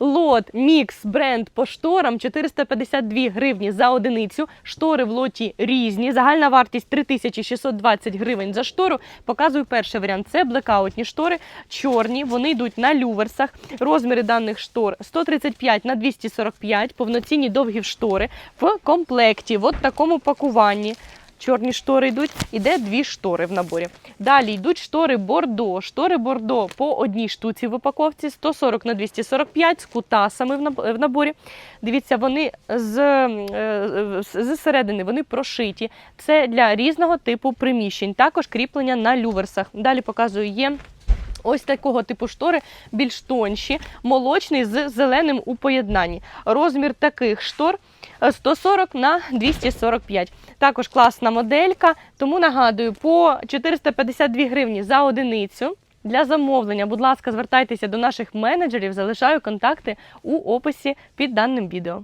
Лот, мікс, бренд по шторам 452 гривні за одиницю. Штори в лоті різні. Загальна вартість 3620 гривень за штору. Показую перший варіант. Це блекаутні штори, чорні. Вони йдуть на люверсах. Розміри даних штор 135 на 245, повноцінні довгі штори в комплекті, в такому пакуванні. Чорні штори йдуть, іде дві штори в наборі. Далі йдуть штори Бордо. Штори Бордо по одній штуці в упаковці 140 на 245 з кутасами в наборі. Дивіться, вони з, е, з середини вони прошиті. Це для різного типу приміщень. Також кріплення на люверсах. Далі показую є. Ось такого типу штори більш тонші, молочний з зеленим у поєднанні. Розмір таких штор е, 140 на 245. Також класна моделька. Тому нагадую, по 452 гривні за одиницю. Для замовлення, будь ласка, звертайтеся до наших менеджерів. Залишаю контакти у описі під даним відео.